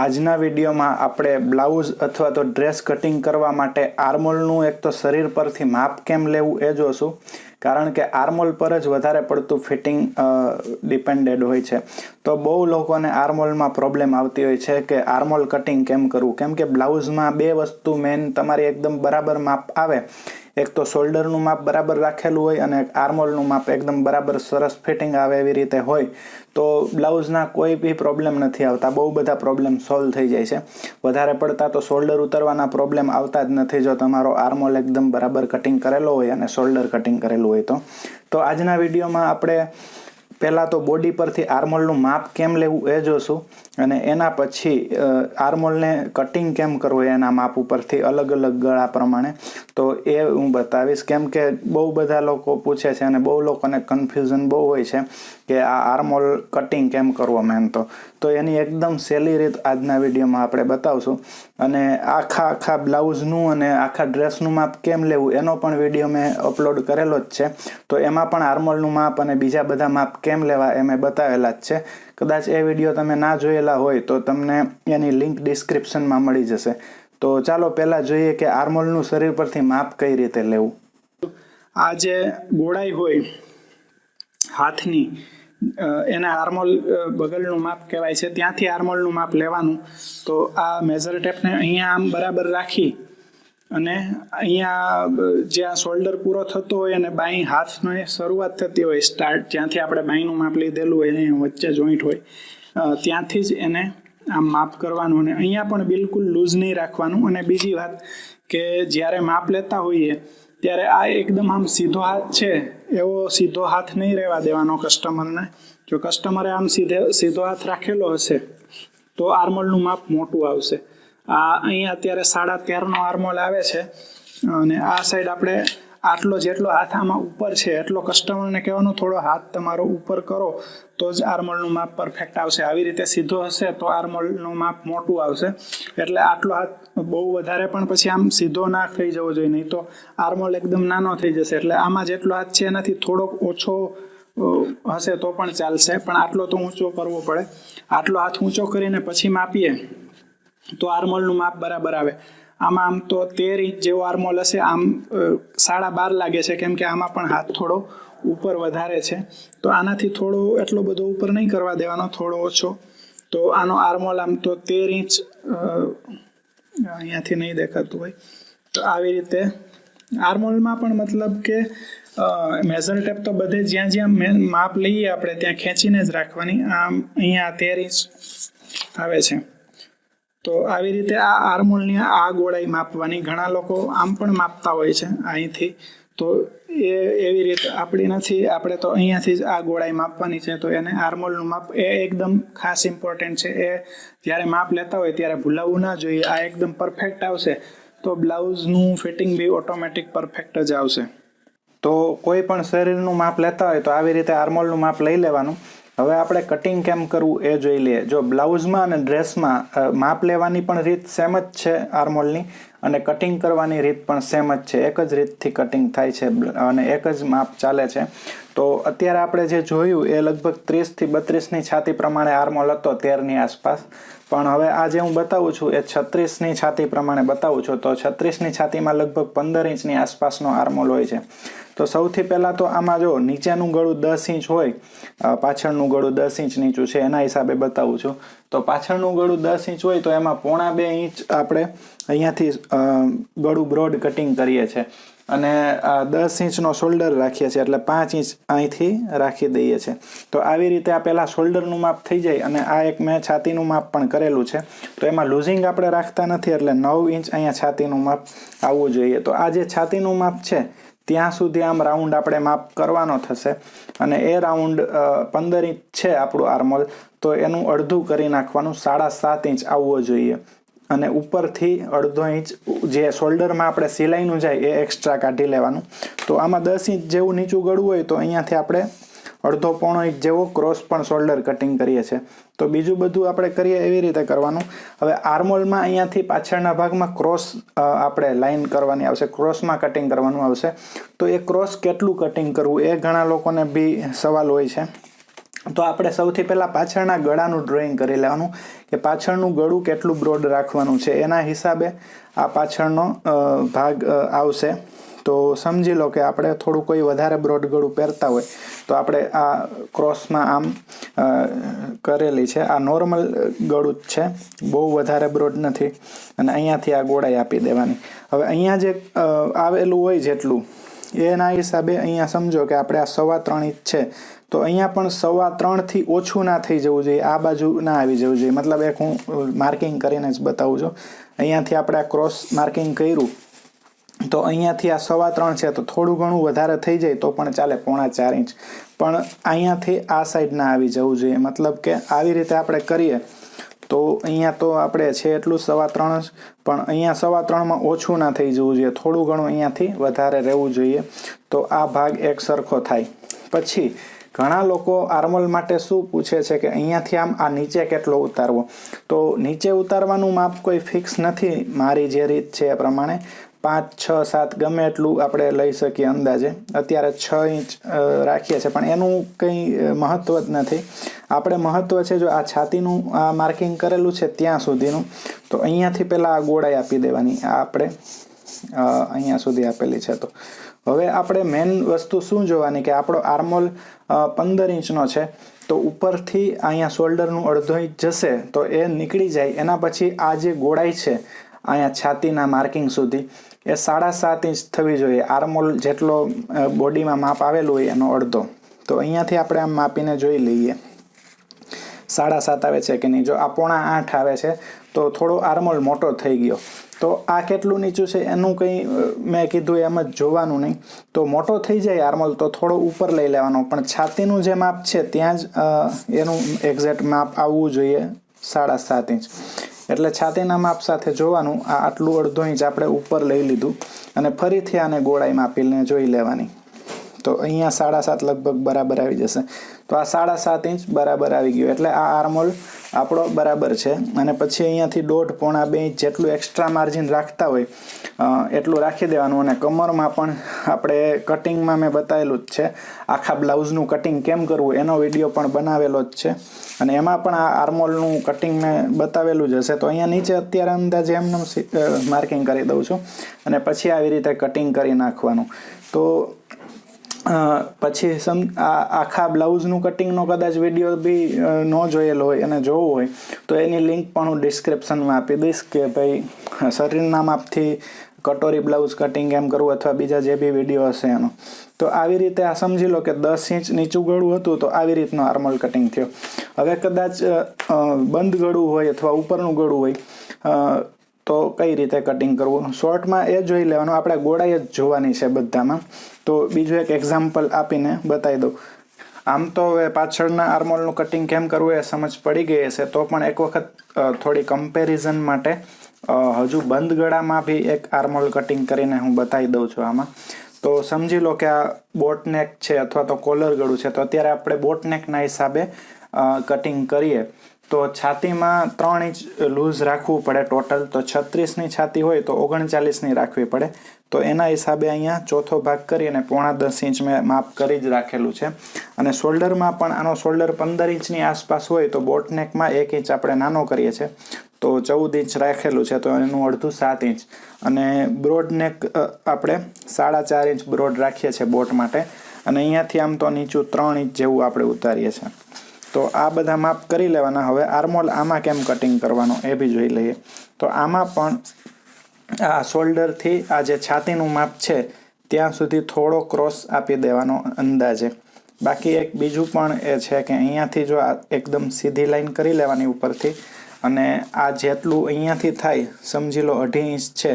આજના વિડીયોમાં આપણે બ્લાઉઝ અથવા તો ડ્રેસ કટિંગ કરવા માટે આર્મોલનું એક તો શરીર પરથી માપ કેમ લેવું એ જોશું. કારણ કે આર્મોલ પર જ વધારે પડતું ફિટિંગ ડિપેન્ડેડ હોય છે. તો બહુ લોકોને આર્મોલમાં પ્રોબ્લેમ આવતી હોય છે કે આર્મોલ કટિંગ કેમ કરવું? કેમ કે બ્લાઉઝમાં બે વસ્તુ મેન તમારી એકદમ બરાબર માપ આવે. એક તો શોલ્ડરનું માપ બરાબર રાખેલું હોય અને આર્મોલનું માપ એકદમ બરાબર સરસ ફિટિંગ આવે એવી રીતે હોય, તો બ્લાઉઝના કોઈ બી પ્રોબ્લેમ નથી આવતા. બહુ બધા પ્રોબ્લેમ સોલ્વ થઈ જાય છે. વધારે પડતા તો શોલ્ડર ઉતરવાના પ્રોબ્લેમ આવતા જ નથી જો તમારો આર્મોલ એકદમ બરાબર કટિંગ કરેલો હોય અને શોલ્ડર કટિંગ કરેલું હોય તો. તો આજના વિડીયોમાં આપણે પહેલાં તો બોડી પરથી આર્મોલનું માપ કેમ લેવું એ જોશું અને એના પછી આર્મોલને કટિંગ કેમ કરવું એના માપ ઉપરથી અલગ અલગ ગળા પ્રમાણે. તો એ હું બતાવીશ. કેમ કે બહુ બધા લોકો પૂછે છે અને બહુ લોકોને કન્ફ્યુઝન બહુ હોય છે. કે આ આર્મોલ કટિંગ કેમ કરવો મેન તો? તો એની એકદમ સહેલી રીત આજના વિડીયોમાં આપણે બતાવશું. અને આખા આખા બ્લાઉઝનું અને આખા ડ્રેસનું માપ કેમ લેવું, એનો પણ વીડિયો મેં અપલોડ કરેલો જ છે. તો એમાં પણ આર્મોલનું માપ અને બીજા બધા માપ કેમ લેવા એ મેં બતાવેલા જ છે. કદાચ એ વીડિયો તમે ના જોયેલા હોય તો તમને એની લિંક ડિસ્ક્રિપ્શનમાં મળી જશે. તો ચાલો પહેલાં જોઈએ કે આર્મોલનું શરીર પરથી માપ કઈ રીતે લેવું. આ જે ગોળાઈ હોય, હાથની એને આર્મોલ બગલનું માપ કહેવાય છે. ત્યાંથી આર્મોલનું માપ લેવાનું. તો આ મેઝર ટેપને અહીંયા આમ બરાબર રાખી અને અહીંયા જ્યાં શોલ્ડર પૂરો થતો હોય અને બાઈ હાથનો શરૂઆત થતી હોય સ્ટાર્ટ જ્યાંથી આપણે બાઈનું માપ લીધેલું હોય, અહીંયા વચ્ચે જોઈન્ટ હોય ત્યાંથી જ એને આમ માપ કરવાનું અને અહીંયા પણ બિલકુલ લૂઝ નહીં રાખવાનું. અને બીજી વાત કે જ્યારે માપ લેતા હોઈએ ત્યારે આ એકદમ આમ સીધો હાથ છે, એવો સીધો હાથ નહીં રહેવા દેવાનો કસ્ટમરને જો કસ્ટમરે આમ સીધે, સીધો હાથ રાખેલો હશે, તો આર્મોલનું માપ મોટું આવશે. આ અહીંયા અત્યારે સાડા તેરનો આર્મોલ આવે છે, અને આ સાઈડ આપણે આટલો જેટલો હાથ આમાં ઉપર છે, એટલો કસ્ટમરને કહેવાનું થોડો હાથ તમારો ઉપર કરો, તો જ આર્મોલનું માપ પરફેક્ટ આવશે. આવી રીતે સીધો હશે તો આર્મોલનું માપ મોટું આવશે. એટલે આટલો હાથ બહુ વધારે પણ પછી આમ સીધો ના થઈ જવો જોઈએ, નહીં તો આર્મોલ એકદમ નાનો થઈ જશે. એટલે આમાં જેટલો હાથ છે એનાથી થોડોક ઓછો હશે તો પણ ચાલશે. પણ આટલો તો ઊંચો કરવો પડે. આટલો હાથ ઊંચો કરીને પછી માપીએ, તો આર્મોલનું માપ બરાબર આવે. આમાં આમ તો તેર ઇંચ જેવો આર્મોલ હશે. આમ સાડા બાર લાગે છે, કેમ કે આમાં પણ હાથ થોડો ઉપર વધારે છે. તો આનાથી થોડો એટલો બધો ઉપર નહીં કરવા દેવાનો, થોડો ઓછો. તો આનો આર્મોલ આમ તો તેર ઇંચ અહીંયાથી નહીં દેખાતું હોય. તો આવી રીતે આર્મોલમાં પણ મતલબ કે મેઝર ટેપ તો બધે જ્યાં જ્યાં માપ લઈએ આપણે, ત્યાં ખેંચીને જ રાખવાની. આમ અહીંયા તેર ઇંચ આવે છે. તો આવી રીતે આ આર્મોલની આ ગોળાઈ માપવાની ઘણા લોકો આમ પણ માપતા હોય છે અહીંથી. તો એ એવી રીતે આપણી નથી, આપણે તો અહીંયાથી જ આ ગોળાઈ માપવાની છે, તો એને આર્મોલનું માપ એ એકદમ ખાસ ઇમ્પોર્ટન્ટ છે. એ જ્યારે માપ લેતા હોય ત્યારે ભૂલાવવું ના જોઈએ, આ એકદમ પરફેક્ટ આવશે. તો બ્લાઉઝનું ફિટિંગ બી ઓટોમેટિક પરફેક્ટ જ આવશે. તો કોઈ પણ શરીરનું માપ લેતા હોય તો આવી રીતે આર્મોલનું માપ લઈ લેવાનું. હવે આપણે કટિંગ કેમ કરવું એ જોઈ લઈએ. જો બ્લાઉઝમાં અને ડ્રેસમાં માપ લેવાની પણ રીત સેમ જ છે આર્મોલની અને કટિંગ કરવાની રીત પણ સેમ જ છે. એક જ રીતથી કટિંગ થાય છે અને એક જ માપ ચાલે છે. તો અત્યારે આપણે જે જોયું એ લગભગ ત્રીસથી બત્રીસની છાતી પ્રમાણે આર્મોલ હતો તેરની આસપાસ. પણ હવે આ જે હું બતાવું છું એ છત્રીસની છાતી પ્રમાણે બતાવું છું. તો છત્રીસની છાતીમાં લગભગ પંદર ઇંચની આસપાસનો આર્મોલ હોય છે. તો સૌથી પહેલાં તો આમાં જો નીચેનું ગળું દસ ઇંચ હોય પાછળનું ગળું દસ ઇંચ નીચું છે, એના હિસાબે બતાવું છું. તો પાછળનું ગળું દસ ઇંચ હોય તો એમાં પોણા બે ઇંચ આપણે અહીંયાથી ગળું બ્રોડ કટિંગ કરીએ છીએ. અને દસ ઇંચનો શોલ્ડર રાખીએ છીએ, એટલે પાંચ ઇંચ અહીંથી રાખી દઈએ છીએ. તો આવી રીતે આ પહેલાં શોલ્ડરનું માપ થઈ જાય અને આ એક મેં છાતીનું માપ પણ કરેલું છે. તો એમાં લૂઝિંગ આપણે રાખતા નથી, એટલે નવ ઇંચ અહીંયા છાતીનું માપ આવવું જોઈએ. તો આ જે છાતીનું માપ છે ત્યાં સુધી આમ રાઉન્ડ આપણે માપ કરવાનો થશે. અને એ રાઉન્ડ પંદર ઇંચ છે આપણું આર્મોલ, તો એનું અડધું કરી નાખવાનું સાડા સાત ઇંચ આવવો જોઈએ. અને ઉપરથી અડધો ઇંચ જે શોલ્ડરમાં આપણે સિલાઈનું જાય એ એક્સ્ટ્રા કાઢી લેવાનું. તો આમાં દસ ઇંચ જેવું નીચું ગળવું હોય તો અહીંયાથી આપણે અડધો પોણો ઇંચ જેવો ક્રોસ પણ શોલ્ડર કટિંગ કરીએ છીએ. તો બીજું બધું આપણે કરીએ એવી રીતે કરવાનું. હવે આર્મોલમાં અહીંયાથી પાછળના ભાગમાં ક્રોસ આપણે લાઈન કરવાની આવશે. ક્રોસમાં કટિંગ કરવાનું આવશે. તો એ ક્રોસ કેટલું કટિંગ કરવું એ ઘણા લોકોને બી સવાલ હોય છે. તો આપણે સૌથી પહેલાં પાછળના ગળાનું ડ્રોઈંગ કરી લેવાનું કે પાછળનું ગળું કેટલું બ્રોડ રાખવાનું છે. એના હિસાબે આ પાછળનો ભાગ આવશે. તો સમજી લો કે આપણે થોડું કોઈ વધારે બ્રોડ ગળું પહેરતા હોય, તો આપણે આ ક્રોસમાં આમ કરેલી છે. આ નોર્મલ ગળું જ છે. બહુ વધારે બ્રોડ નથી. અને અહીંયાથી આ ગોળાઈ આપી દેવાની. હવે અહીંયા જે આવેલું હોય જેટલું, એના હિસાબે અહીંયા સમજો કે આપણે આ સવા ત્રણ ઇંચ છે. તો અહીંયા પણ સવા ત્રણથી ઓછું ના થઈ જવું જોઈએ. આ બાજુ ના આવી જવું જોઈએ. મતલબ એક હું માર્કિંગ કરીને જ બતાવું છું. અહીંયાથી આપણે આ ક્રોસ માર્કિંગ કર્યું. તો અહીંયાથી આ સવા ત્રણ છે, તો થોડું ઘણું વધારે થઈ જાય તો પણ ચાલે પોણા ચાર ઇંચ. પણ અહીંયાથી આ સાઈડ ના આવી જવું જોઈએ. મતલબ કે આવી રીતે આપણે કરીએ તો અહીંયા તો આપણે છે એટલું સવા ત્રણ જ, પણ અહીંયા સવા ત્રણમાં ઓછું ના થઈ જવું જોઈએ. થોડું ઘણું અહીંયાથી વધારે રહેવું જોઈએ. તો આ ભાગ એક સરખો થાય. પછી ઘણા લોકો આર્મોલ માટે શું પૂછે છે કે અહીંયાથી આમ આ નીચે કેટલો ઉતારવો? તો નીચે ઉતારવાનું માપ કોઈ ફિક્સ નથી મારી જે રીત છે એ પ્રમાણે. પાંચ, છ, સાત ગમે એટલું આપણે લઈ શકીએ અંદાજે. અત્યારે છ ઇંચ રાખીએ છીએ, પણ એનું કંઈ મહત્ત્વ જ નથી. આપણે મહત્ત્વ છે, જો આ છાતીનું, આ માર્કિંગ કરેલું છે ત્યાં સુધીનું, તો અહીંયાથી પહેલાં આ ગોળાઈ આપી દેવાની, આ આપણે અહીંયા સુધી આપેલી છે તો. હવે આપણે મેઇન વસ્તુ શું જોવાની કે આપણો આર્મોલ પંદર ઇંચનો છે, તો ઉપરથી અહીંયા શોલ્ડરનું અડધો ઇંચ જશે, તો એ નીકળી જાય. એના પછી આ જે ગોળાઈ છે અહીંયા છાતીના માર્કિંગ સુધી. એ સાડા સાત ઇંચ થવી જોઈએ. આર્મોલ જેટલો બોડીમાં માપ આવેલું હોય એનો અડધો. તો અહીંયાથી આપણે આમ માપીને જોઈ લઈએ. સાડા સાત આવે છે કે નહીં? જો આ પોણા આઠ આવે છે, તો થોડો આર્મોલ મોટો થઈ ગયો. તો આ કેટલું નીચું છે એનું કંઈ મેં કીધું એમ જ જોવાનું નહીં. તો મોટો થઈ જાય આર્મોલ, તો થોડો ઉપર લઈ લેવાનો. પણ છાતીનું જે માપ છે, ત્યાં જ એનું એક્ઝેક્ટ માપ આવવું જોઈએ સાડા સાત ઇંચ. એટલે છાતીના માપ સાથે જોવાનું. આ આટલું અડધો ઇંચ આપણે ઉપર લઈ લીધું અને ફરીથી આને ગોળાઈ માપીને જોઈ લેવાની. તો અહીંયા સાડા સાત લગભગ બરાબર આવી જશે. તો આ સાડા સાત ઇંચ બરાબર આવી ગયું. એટલે આ આર્મોલ આપણો બરાબર છે. અને પછી અહીંયાથી દોઢ પોણા બે ઇંચ જેટલું એક્સ્ટ્રા માર્જિન રાખતા હોય એટલું રાખી દેવાનું. અને કમરમાં પણ આપણે કટિંગમાં મેં બતાવેલું જ છે. આખા બ્લાઉઝનું કટિંગ કેમ કરવું એનો વીડિયો પણ બનાવેલો જ છે. અને એમાં પણ આ આર્મોલનું કટિંગ મેં બતાવેલું જ હશે. તો અહીંયા નીચે અત્યારે અંદાજે એમને માર્કિંગ કરી દઉં છું. અને પછી આવી રીતે કટિંગ કરી નાખવાનું. તો પછી સમ આખા બ્લાઉઝનું કટિંગનો કદાચ વીડિયો બી ન જોયેલો હોય અને જોવો હોય, તો એની લિંક પણ હું ડિસ્ક્રિપ્શનમાં આપી દઈશ કે ભાઈ શરીરના માપથી કટોરી બ્લાઉઝ કટિંગ એમ કરવું અથવા બીજા જે બી વીડિયો હશે એનો. તો આવી રીતે આ સમજી લો કે દસ ઇંચ નીચું ગળું હતું, તો આવી રીતનું આર્મલ કટિંગ થયો. હવે કદાચ બંધ ગળું હોય અથવા ઉપરનું ગળું હોય તો કઈ રીતે કટિંગ કરવું? શોર્ટમાં એ જોઈ લેવાનું. આપણે ગોળાઈ જ જોવાની છે બધામાં. તો બીજું એક એક્ઝામ્પલ આપીને બતાવી દઉં. આમ તો હવે પાછળના આર્મોલનું કટિંગ કેમ કરવું એ સમજ પડી ગઈ હશે. તો પણ એક વખત થોડી કમ્પેરિઝન માટે હજુ બંધ ગળામાં બી એક આર્મોલ કટિંગ કરીને હું બતાવી દઉં છું આમાં. તો સમજી લો કે આ બોટનેક છે અથવા તો કોલર ગળું છે. તો અત્યારે આપણે બોટ નેકના હિસાબે કટિંગ કરીએ. તો છાતીમાં ત્રણ ઇંચ લૂઝ રાખવું પડે. ટોટલ તો છત્રીસની છાતી હોય તો ઓગણચાલીસની રાખવી પડે. તો એના હિસાબે અહીંયા ચોથો ભાગ કરી અને પોણા દસ ઇંચ મેં માપ કરી જ રાખેલું છે. અને શોલ્ડરમાં પણ આનો શોલ્ડર પંદર ઇંચની આસપાસ હોય તો બોટનેકમાં એક ઇંચ આપણે નાનો કરીએ છીએ. તો ચૌદ ઇંચ રાખેલું છે તો એનું અડધું સાત ઇંચ. અને બ્રોડ નેક આપણે સાડા ચાર ઇંચ બ્રોડ રાખીએ છીએ બોટ માટે. અને અહીંયાથી આમ તો નીચું ત્રણ ઇંચ જેવું આપણે ઉતારીએ છીએ. તો આ બધા માપ કરી લેવાના. હવે આર્મોલ આમાં કેમ કટિંગ કરવાનો એ બી જોઈ લઈએ. તો આમાં પણ આ શોલ્ડરથી આ જે છાતીનું માપ છે, ત્યાં સુધી થોડો ક્રોસ આપી દેવાનો અંદાજે. બાકી એક બીજું પણ એ છે કે અહીંયાથી જો એકદમ સીધી લાઈન કરી લેવાની ઉપરથી અને આ જેટલું અહીંયાથી થાય, સમજી લો અઢી ઇંચ છે,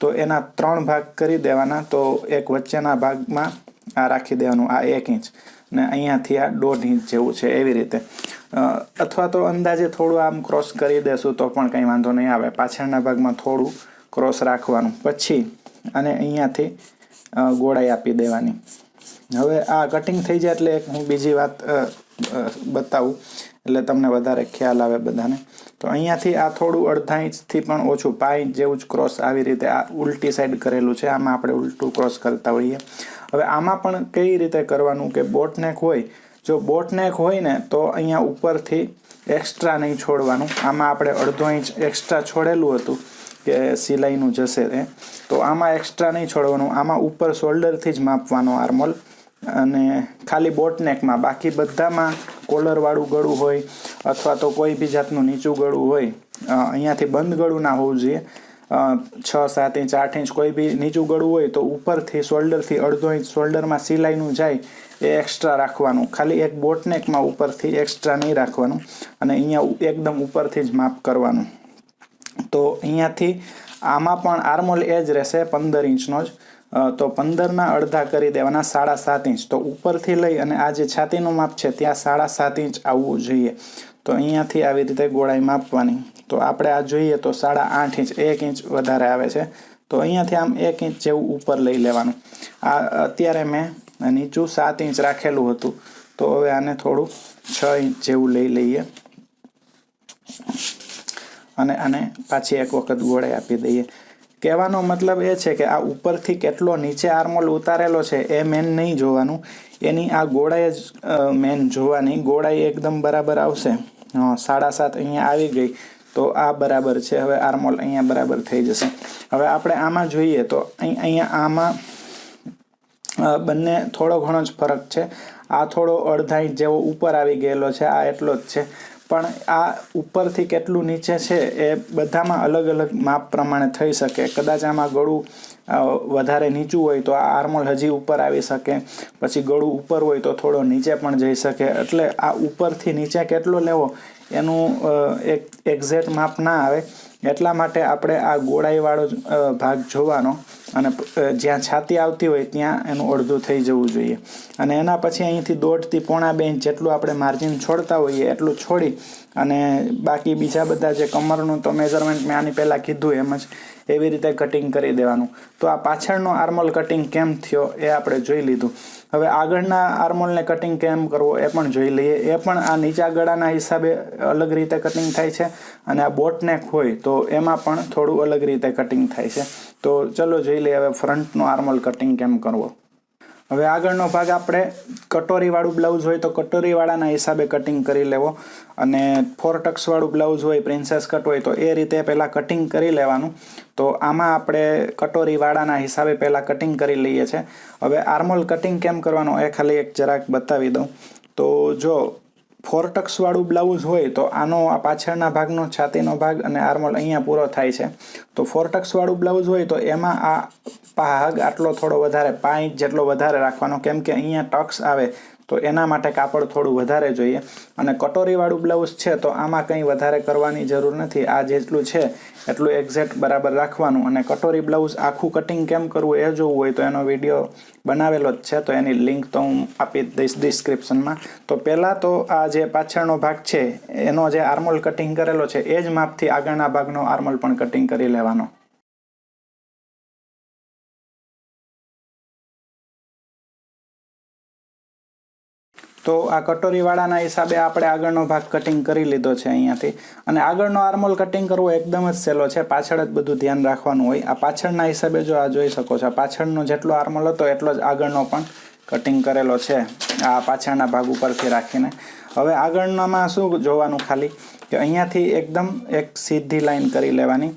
તો એના ત્રણ ભાગ કરી દેવાના. તો એક વચ્ચેના ભાગમાં આ રાખી દેવાનું, આ એક ઇંચ. ને અહીંયાથી આ દોઢ ઇંચ જેવું છે એવી રીતે. અથવા તો અંદાજે થોડું આમ ક્રોસ કરી દેશું તો પણ કંઈ વાંધો નહીં આવે. પાછળના ભાગમાં થોડું ક્રોસ રાખવાનું. પછી અને અહીંયાથી ગોળાઈ આપી દેવાની. હવે આ કટિંગ થઈ જાય એટલે હું બીજી વાત બતાવું. એટલે તમને વધારે ખ્યાલ આવે બધાને. તો અહીંયાથી આ થોડું અડધા ઇંચથી પણ ઓછું, પાંચ ઇંચ જેવું જ ક્રોસ આવી રીતે આ ઉલટી સાઈડ કરેલું છે. આમાં આપણે ઉલટું ક્રોસ કરતા હોઈએ. હવે આમાં પણ કઈ રીતે કરવાનું કે બોટનેક હોય? જો બોટનેક હોય ને, તો અહીંયા ઉપરથી એક્સ્ટ્રા નહીં છોડવાનું. આમાં આપણે અડધો ઇંચ એક્સ્ટ્રા છોડેલું હતું કે સિલાઈનું જશે તે તો આમાં એક્સ્ટ્રા નહીં છોડવાનું. આમાં ઉપર શોલ્ડરથી જ માપવાનો આર્મોલ અને ખાલી બોટનેકમાં. બાકી બધામાં કોલરવાળું ગળું હોય અથવા તો કોઈ બી જાતનું નીચું ગળું હોય અહીંયાથી બંધ ગળું ના હોવું જોઈએ. છ, સાત ઇંચ, આઠ ઇંચ કોઈ બી નીચું ગળું હોય તો ઉપરથી, શોલ્ડરથી અડધો ઇંચ શોલ્ડરમાં સિલાઈનું જાય એ એક્સ્ટ્રા રાખવાનું. ખાલી એક બોટનેકમાં ઉપરથી એક્સ્ટ્રા નહીં રાખવાનું અને અહીંયા એકદમ ઉપરથી જ માપ કરવાનું. તો અહીંયાથી આમાં પણ આર્મોલ એ જ રહેશે પંદર ઇંચનો જ. તો પંદરના અડધા કરી દેવાના સાડા સાત ઇંચ. તો ઉપરથી લઈ અને આ જે છાતીનું માપ છે ત્યાં સાડા સાત ઇંચ આવવું જોઈએ. તો અહીંયાથી આવી રીતે ગોળાઈ માપવાની. તો આપણે આ જોઈએ તો સાડા આઠ ઇંચ, એક ઇંચ વધારે આવે છે. તો અહીંયાથી આમ એક ઇંચ જેવું ઉપર લઈ લેવાનું. આ અત્યારે મેં નીચું સાત ઇંચ રાખેલું હતું. તો હવે આને થોડું છ ઇંચ જેવું લઈ લઈએ. અને આને પાછી એક વખત ગોળે આપી દઈએ. કહેવાનો મતલબ એ છે કે આ ઉપરથી કેટલો નીચે આર્મોલ ઉતારેલો છે એ મેન નહીં જોવાનું. એની આ ગોળાઈ જ મેન જોવાની. ગોળાઈ એકદમ બરાબર આવશે. સાડા સાત અહીંયા આવી ગઈ. તો આ બરાબર છે. હવે આર્મોલ અહીંયા બરાબર થઈ જશે. હવે આપણે આમાં જોઈએ તો અહીં અહીંયા આમાં બંને થોડો ઘણો જ ફરક છે. આ થોડો અડધા ઇંચ જેવો ઉપર આવી ગયેલો છે. આ એટલો જ છે. પણ આ ઉપરથી કેટલું નીચે છે એ બધામાં અલગ અલગ માપ પ્રમાણે થઈ શકે. કદાચ આમાં ગળું વધારે નીચું હોય તો આ આર્મોલ હજી ઉપર આવી શકે. પછી ગળું ઉપર હોય તો થોડો નીચે પણ જઈ શકે. એટલે આ ઉપરથી નીચે કેટલો લેવો એનું એક એક્ઝેક્ટ માપ ના આવે, એટલા માટે આપણે આ ગોળાઈવાળો ભાગ જોવાનો અને જ્યાં છાતી આવતી હોય ત્યાં એનું અડધું થઈ જવું જોઈએ. અને એના પછી અહીંથી દોઢથી પોણા બે ઇંચ જેટલું આપણે માર્જિન છોડતા હોઈએ એટલું છોડી અને બાકી બીજા બધા જે કમરનું તો મેઝરમેન્ટ મેં આની પહેલાં કીધું એમ જ, એવી રીતે કટિંગ કરી દેવાનું. તો આ પાછળનો આર્મલ કટિંગ કેમ થયો એ આપણે જોઈ લીધું. હવે આગળના આર્મોલને કટિંગ કેમ કરવો એ પણ જોઈ લઈએ. એ પણ આ નીચા ગળાના હિસાબે અલગ રીતે કટિંગ થાય છે અને આ બોટનેક હોય તો એમાં પણ થોડું અલગ રીતે કટિંગ થાય છે. તો ચલો જોઈ લઈએ હવે ફ્રન્ટનો આર્મોલ કટિંગ કેમ કરવો. હવે આગળનો ભાગ આપણે કટોરીવાળું બ્લાઉઝ હોય તો કટોરીવાળાના હિસાબે કટિંગ કરી લેવો. અને ફોર ટક્સવાળું બ્લાઉઝ હોય પ્રિન્સેસ કટ હોય તો એ રીતે પહેલાં કટિંગ કરી લેવાનું. તો આમાં આપણે કટોરીવાળાના હિસાબે પહેલાં કટિંગ કરી લઈએ છીએ હવે આર્મોલ કટિંગ કેમ કરવાનું? એ ખાલી એક જરાક બતાવી દઉં. તો જો ફોરટક્સ વાળું બ્લાઉઝ હોય તો આનો આ પાછળના ભાગનો છાતીનો ભાગ અને આર્મોલ અહીંયા પૂરો થાય છે. તો ફોરટક્સ વાળું બ્લાઉઝ હોય તો એમાં આ ભાગ આટલો થોડો વધારે, પાંચ જેટલો વધારે રાખવાનો. કેમ કે અહીંયા ટક્સ આવે તો એના માટે કાપડ થોડું વધારે જોઈએ. અને કટોરીવાળું બ્લાઉઝ છે તો આમાં કંઈ વધારે કરવાની જરૂર નથી. આ જેટલું છે એટલું એક્ઝેક્ટ બરાબર રાખવાનું. અને કટોરી બ્લાઉઝ આખું કટિંગ કેમ કરવું એ જોવું હોય તો એનો વીડિયો બનાવેલો જ છે. તો એની લિંક તો હું આપી દઈશ ડિસ્ક્રિપ્શનમાં તો પહેલાં તો આ જે પાછળનો ભાગ છે, એનો જે આર્મોલ કટિંગ કરેલો છે, એ જ માપથી આગળના ભાગનો આર્મોલ પણ કટિંગ કરી લેવાનો. તો આ કટોરીવાળાના હિસાબે આપણે આગળનો ભાગ કટિંગ કરી લીધો છે અહીંયાથી. અને આગળનો આર્મોલ કટિંગ કરવો એકદમ જ સહેલો છે. પાછળ જ બધું ધ્યાન રાખવાનું હોય. આ પાછળના હિસાબે જો આ જોઈ શકો છો. પાછળનો જેટલો આર્મોલ હતો એટલો જ આગળનો પણ કટિંગ કરેલો છે. આ પાછળના ભાગ ઉપરથી રાખીને. હવે આગળનામાં શું જોવાનું ખાલી? કે અહીંયાથી એકદમ એક સીધી લાઈન કરી લેવાની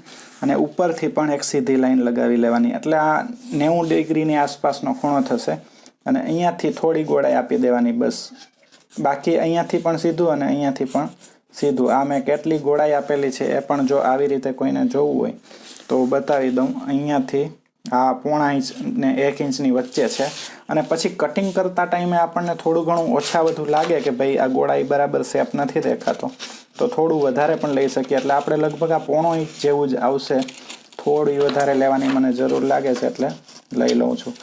અને ઉપરથી પણ એક સીધી લાઈન લગાવી લેવાની. એટલે આ નેવું ડિગ્રીની આસપાસનો ખૂણો થશે. અને અહીંયાથી થોડી ગોળાઈ આપી દેવાની બસ. બાકી અહીંયાથી પણ સીધું અને અહીંયાથી પણ સીધું. આ મેં કેટલી ગોળાઈ આપેલી છે એ પણ જો આવી રીતે કોઈને જોવું હોય તો બતાવી દઉં. અહીંયાથી આ પોણા ઇંચ ને એક ઇંચની વચ્ચે છે. અને પછી કટિંગ કરતા ટાઈમે આપણને થોડું ઘણું ઓછા વધુ લાગે કે ભાઈ આ ગોળાઈ બરાબર શેપ નથી દેખાતો. તો થોડું વધારે પણ લઈ શકીએ. એટલે આપણે લગભગ આ પોણો ઇંચ જેવું જ આવશે. થોડી વધારે લેવાની મને જરૂર લાગે છે એટલે લઈ લઉં છું.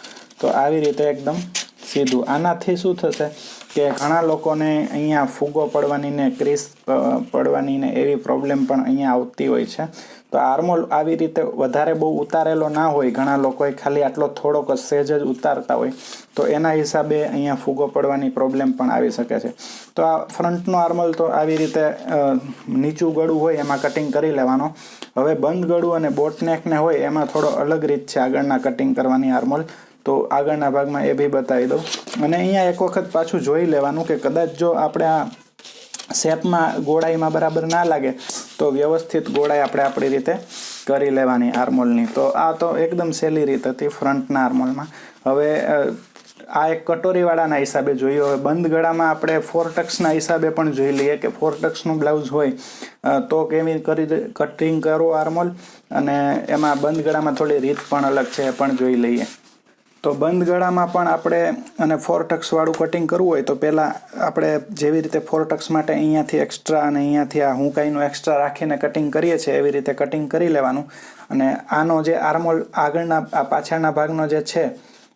તો આવી રીતે એકદમ સીધું. આનાથી શું થશે કે ઘણા લોકોને અહીંયા ફૂગો પડવાની ને ક્રીસ પડવાની ને એવી પ્રોબ્લેમ પણ અહીંયા આવતી હોય છે. તો આર્મોલ આવી રીતે વધારે બહુ ઉતારેલો ના હોય, ઘણા લોકોએ ખાલી આટલો થોડોક સહેજ જ ઉતારતા હોય, તો એના હિસાબે અહીંયા ફૂગો પડવાની પ્રોબ્લેમ પણ આવી શકે છે. તો આ ફ્રન્ટનો આર્મોલ તો આવી રીતે નીચું ગળું હોય એમાં કટિંગ કરી લેવાનો. હવે બંધ ગળું અને બોટનેકને હોય એમાં થોડો અલગ રીત છે આગળના કટિંગ કરવાની આર્મોલ. તો આગળના ભાગમાં એ બી બતાવી દઉં. અને અહીંયા એક વખત પાછું જોઈ લેવાનું કે કદાચ જો આપણે આ શેપમાં, ગોળાઈમાં બરાબર ના લાગે, તો વ્યવસ્થિત ગોળાઈ આપણે આપણી રીતે કરી લેવાની આર્મોલની. તો આ તો એકદમ સહેલી રીત હતી ફ્રન્ટના આર્મોલમાં. હવે આ એક કટોરીવાળાના હિસાબે જોઈએ. હવે બંધ ગળામાં આપણે ફોર ટક્સના હિસાબે પણ જોઈ લઈએ કે ફોર ટક્સનું બ્લાઉઝ હોય તો કેવી કરી કટિંગ કરો આર્મોલ. અને એમાં બંધ ગળામાં થોડી રીત પણ અલગ છે એ પણ જોઈ લઈએ. તો બંધ ગળામાં પણ આપણે અને ફોર ટક્સવાળું કટિંગ કરવું હોય તો પહેલાં આપણે જેવી રીતે ફોર ટક્સ માટે અહીંયાથી એક્સ્ટ્રા અને અહીંયાથી આ હુંકાઈનું એક્સ્ટ્રા રાખીને કટિંગ કરીએ છીએ એવી રીતે કટિંગ કરી લેવાનું. અને આનો જે આર્મોલ આગળના, આ પાછળના ભાગનો જે છે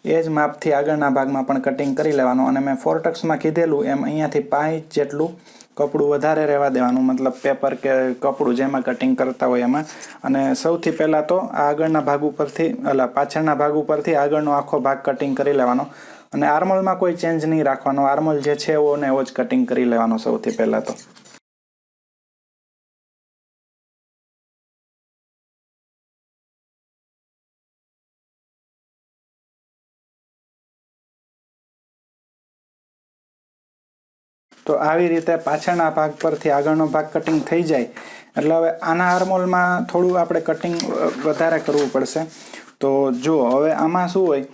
એ જ માપથી આગળના ભાગમાં પણ કટિંગ કરી લેવાનું. અને મેં ફોર ટક્સમાં કીધેલું એમ અહીંયાથી પાંચ જેટલું કપડું વધારે રહેવા દેવાનું, મતલબ પેપર કે કપડું જેમાં કટિંગ કરતા હોય એમાં. અને સૌથી પહેલાં તો આ આગળના ભાગ ઉપરથી, અલા, પાછળના ભાગ ઉપરથી આગળનો આખો ભાગ કટિંગ કરી લેવાનો. અને આર્મોલમાં કોઈ ચેન્જ નહીં રાખવાનો. આર્મોલ જે છે એવો ને એવો જ કટિંગ કરી લેવાનો સૌથી પહેલાં તો. તો આવી રીતે પાછળના ભાગ પરથી આગળનો ભાગ કટિંગ થઈ જાય. એટલે હવે આના હાર્મોલમાં થોડું આપણે કટિંગ વધારે કરવું પડશે. તો જુઓ, હવે આમાં શું હોય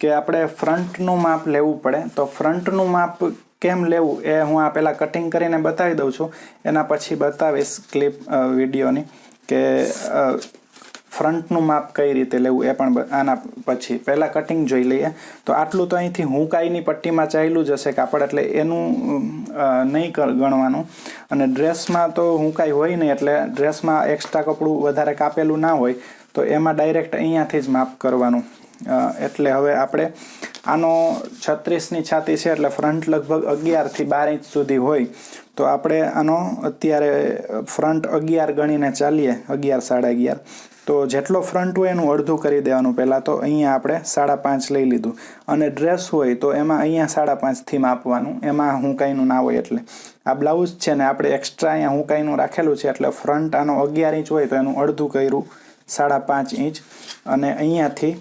કે આપણે ફ્રન્ટનું માપ લેવું પડે. તો ફ્રન્ટનું માપ કેમ લેવું એ હું આ પહેલાં કટિંગ કરીને બતાવી દઉં છું. એના પછી બતાવીશ ક્લિપ વિડીયોની કે ફ્રન્ટનું માપ કઈ રીતે લેવું એ પણ આના પછી. પહેલાં કટિંગ જોઈ લઈએ. તો આટલું તો અહીંથી હુંકાઈની પટ્ટીમાં ચાલ્યું જ હશે કાપડ, એટલે એનું નહીં ગણવાનું. અને ડ્રેસમાં તો હુંકાઈ હોય નહીં, એટલે ડ્રેસમાં એક્સ્ટ્રા કપડું વધારે કાપેલું ના હોય, તો એમાં ડાયરેક્ટ અહીંયાથી જ માપ કરવાનું. એટલે હવે આપણે આનો છત્રીસની છાતી છે, એટલે ફ્રન્ટ લગભગ અગિયારથી બાર ઇંચ સુધી હોય. તો આપણે આનો અત્યારે ફ્રન્ટ અગિયાર ગણીને ચાલીએ, અગિયાર સાડા અગિયાર. તો જેટલો ફ્રન્ટ હોય એનું અડધું કરી દેવાનું. પહેલાં તો અહીંયા આપણે સાડા પાંચ લઈ લીધું. અને ડ્રેસ હોય તો એમાં અહીંયા સાડા પાંચથી માપવાનું. એમાં હુંકાઈનું ના હોય એટલે. આ બ્લાઉઝ છે ને આપણે એક્સ્ટ્રા અહીંયા હુંકાઈનું રાખેલું છે એટલે ફ્રન્ટ આનો અગિયાર ઇંચ હોય તો એનું અડધું કર્યું સાડા પાંચ ઇંચ. અને અહીંયાથી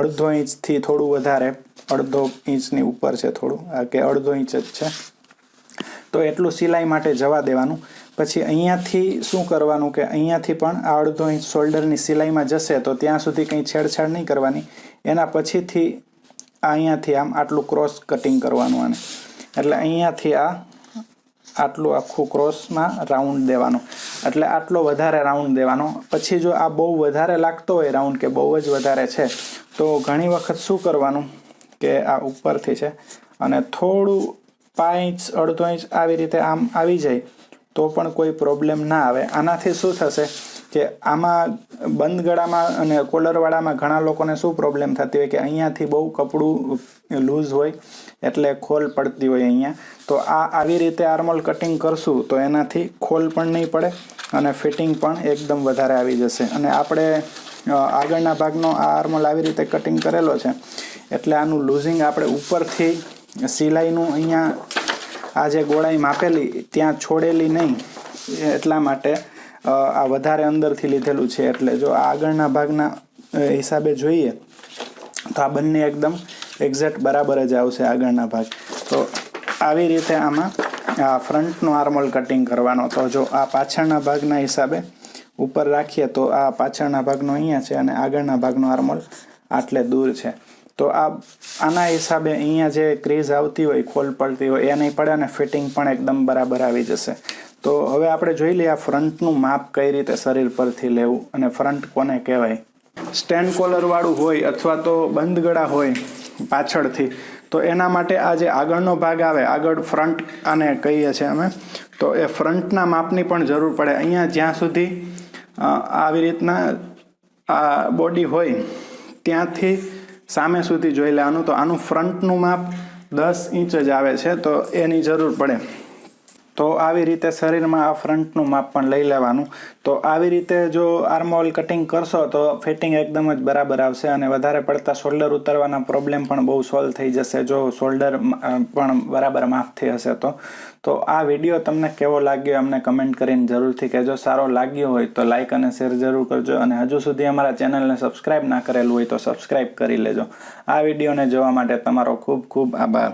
અડધો ઇંચથી થોડું વધારે. અડધો ઇંચની ઉપર છે થોડું. કે અડધો ઇંચ જ છે. તો એટલું સિલાઈ માટે જવા દેવાનું. પછી અહીંયાથી શું કરવાનું કે અહીંયાથી પણ આ અડધો ઇંચ શોલ્ડરની સિલાઈમાં જશે તો ત્યાં સુધી કંઈ છેડછાડ નહીં કરવાની. એના પછીથી અહીંયાથી આમ આટલું ક્રોસ કટિંગ કરવાનું આને. એટલે અહીંયાથી આ આટલું આખું ક્રોસમાં રાઉન્ડ દેવાનો. એટલે આટલો વધારે રાઉન્ડ દેવાનો. પછી જો આ બહુ વધારે લાગતો હોય રાઉન્ડ કે બહુ જ વધારે છે, તો ઘણી વખત શું કરવાનું કે આ ઉપરથી છે અને થોડું પાંચ, અડધો ઇંચ આવી રીતે આમ આવી જાય, તો પણ કોઈ પ્રોબ્લેમ ના આવે. આનાથી શું થશે કે આમાં બંધ ગળામાં અને કોલરવાળામાં ઘણા લોકોને શું પ્રોબ્લેમ થતી હોય કે અહીંયાથી બહુ કપડું લૂઝ હોય, એટલે ખોલ પડતી હોય અહીંયા. તો આ આવી રીતે આર્મોલ કટિંગ કરશું, તો એનાથી ખોલ પણ નહીં પડે અને ફિટિંગ પણ એકદમ વધારે આવી જશે. અને આપણે આગળના ભાગનો આ આર્મોલ આવી રીતે કટિંગ કરેલો છે, એટલે આનું લૂઝિંગ આપણે ઉપરથી સિલાઈનું અહીંયા આ જે ગોળાઈ માપેલી, ત્યાં છોડેલી નહીં. એટલા માટે આ વધારે અંદરથી લીધેલું છે. એટલે જો આગળના ભાગના હિસાબે જોઈએ, તો આ બંને એકદમ એક્ઝેક્ટ બરાબર જ આવશે આગળના ભાગ. તો આવી રીતે આમાં, આ ફ્રન્ટનું આર્મોલ કટિંગ કરવાનો. તો જો આ પાછળના ભાગના હિસાબે ઉપર રાખીએ, તો આ પાછળના ભાગનો અહીંયા છે અને આગળના ભાગનો આર્મોલ આટલે દૂર છે. તો આ આના હિસાબે અહીંયા જે ક્રીઝ આવતી હોય, ખોલ પડતી હોય, એ નહીં પડે અને ફિટિંગ પણ એકદમ બરાબર આવી જશે. તો હવે આપણે જોઈ લઈએ આ ફ્રન્ટનું માપ કઈ રીતે શરીર પરથી લેવું અને ફ્રન્ટ કોને કહેવાય. સ્ટેન્ડ કોલરવાળું હોય અથવા તો બંધ ગળા હોય પાછળથી, તો એના માટે આ જે આગળનો ભાગ આવે, આગળ ફ્રન્ટ આને કહીએ છીએ અમે, તો એ ફ્રન્ટના માપની પણ જરૂર પડે. અહીંયા જ્યાં સુધી આવી રીતના આ બોડી હોય, ત્યાંથી સામે સુધી જોઈ લેવાનું. તો આનું ફ્રન્ટનું માપ દસ ઇંચ જ આવે છે. તો એની જરૂર પડે. તો આવી રીતે શરીરમાં આ ફ્રન્ટનું માપ પણ લઈ લેવાનું. તો આવી રીતે જો આર્મોલ કટિંગ કરશો તો ફિટિંગ એકદમ જ બરાબર આવશે અને વધારે પડતા શોલ્ડર ઉતારવાના પ્રોબ્લેમ પણ બહુ સોલ્વ થઈ જશે જો શોલ્ડર પણ બરાબર માપથી હશે તો. તો આ વીડિયો તમને કેવો લાગ્યો અમને કમેન્ટ કરીને જરૂરથી કહેજો. સારો લાગ્યો હોય તો લાઇક અને શેર જરૂર કરજો અને હજુ સુધી અમારા ચેનલને સબસ્ક્રાઇબ ના કરેલું હોય તો સબસ્ક્રાઇબ કરી લેજો. આ વિડીયોને જોવા માટે તમારો ખૂબ ખૂબ આભાર.